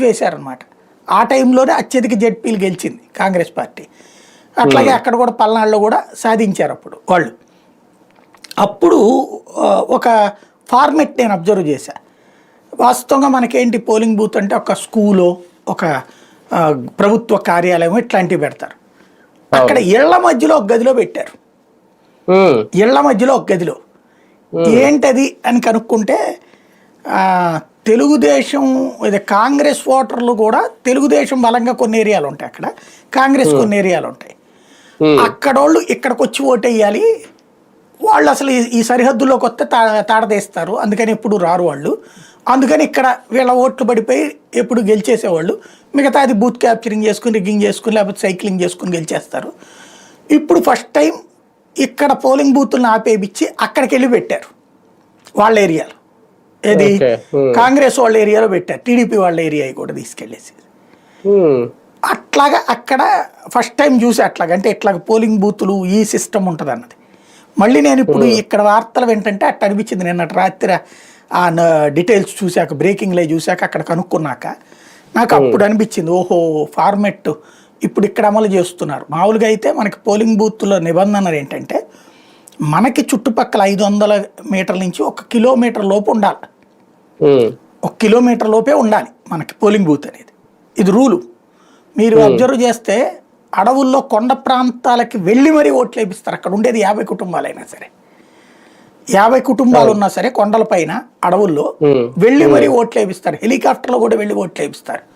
వేశారనమాట ఆ టైంలోనే అత్యధిక జడ్పీలు గెలిచింది కాంగ్రెస్ పార్టీ. అట్లాగే అక్కడ కూడా పల్నాడులో కూడా సాధించారు అప్పుడు వాళ్ళు. అప్పుడు ఒక ఫార్మెట్ నేను అబ్జర్వ్ చేశా. వాస్తవంగా మనకేంటి పోలింగ్ బూత్ అంటే ఒక స్కూలో ఒక ప్రభుత్వ కార్యాలయం ఇట్లాంటివి పెడతారు. అక్కడ ఇళ్ళ మధ్యలో ఒక గదిలో పెట్టారు. ఉమ్, ఇళ్ళ మధ్యలో ఒక గదిలో. ఏంటది అని కనుక్కుంటే తెలుగుదేశం ఇది కాంగ్రెస్ ఓటర్లు కూడా తెలుగుదేశం బలంగా కొన్ని ఏరియాలు ఉంటాయి అక్కడ. కాంగ్రెస్ కొన్ని ఏరియాలు ఉంటాయి. అక్కడోళ్ళు ఇక్కడికి వచ్చి ఓటు వేయాలి వాళ్ళు అసలు ఈ- సరిహద్దులోకి వస్తే తా తాడదేస్తారు. అందుకని ఎప్పుడు రారు వాళ్ళు. అందుకని ఇక్కడ వీళ్ళ ఓట్లు పడిపోయి ఎప్పుడు గెలిచేసేవాళ్ళు. మిగతా అది బూత్ క్యాప్చరింగ్ చేసుకుని రిగ్గింగ్ చేసుకుని లేకపోతే సైక్లింగ్ చేసుకుని గెలిచేస్తారు. ఇప్పుడు ఫస్ట్ టైం ఇక్కడ పోలింగ్ బూత్లను ఆపేపించి అక్కడికి వెళ్ళి పెట్టారు. వాళ్ళ ఏరియాలో. ఏది. Hmm. కాంగ్రెస్ వాళ్ళ ఏరియాలో పెట్టారు. టీడీపీ వాళ్ళ ఏరియా కూడా తీసుకెళ్ళేసి. అట్లాగా అక్కడ ఫస్ట్ టైం చూసి అట్లాగా అంటే ఇట్లాగ పోలింగ్ బూతులు ఈ సిస్టమ్ ఉంటుంది అన్నది మళ్ళీ నేను ఇప్పుడు ఇక్కడ వార్తలు ఏంటంటే అట్ట అనిపించింది. నిన్న రాత్రి ఆ డీటెయిల్స్ చూశాక బ్రేకింగ్ లై చూశాక అక్కడ కనుక్కున్నాక నాకు అప్పుడు అనిపించింది ఓహో ఫార్మెట్ ఇప్పుడు ఇక్కడ అమలు చేస్తున్నారు. మామూలుగా అయితే మనకి పోలింగ్ బూత్లో నిబంధనలు ఏంటంటే మనకి చుట్టుపక్కల ఐదు వందల మీటర్ల నుంచి ఒక కిలోమీటర్ లోపు ఉండాలి. ఒక కిలోమీటర్ లోపే ఉండాలి మనకి పోలింగ్ బూత్ అనేది. ఇది రూలు. మీరు అబ్జర్వ్ చేస్తే అడవుల్లో కొండ ప్రాంతాలకి వెళ్ళి మరీ ఓట్లు వేపిస్తారు. అక్కడ ఉండేది యాభై కుటుంబాలైనా సరే. యాభై కుటుంబాలు ఉన్నా సరే కొండల పైన అడవుల్లో వెళ్ళి మరీ ఓట్లు వేపిస్తారు. హెలికాప్టర్లో కూడా వెళ్ళి ఓట్లు వేపిస్తారు.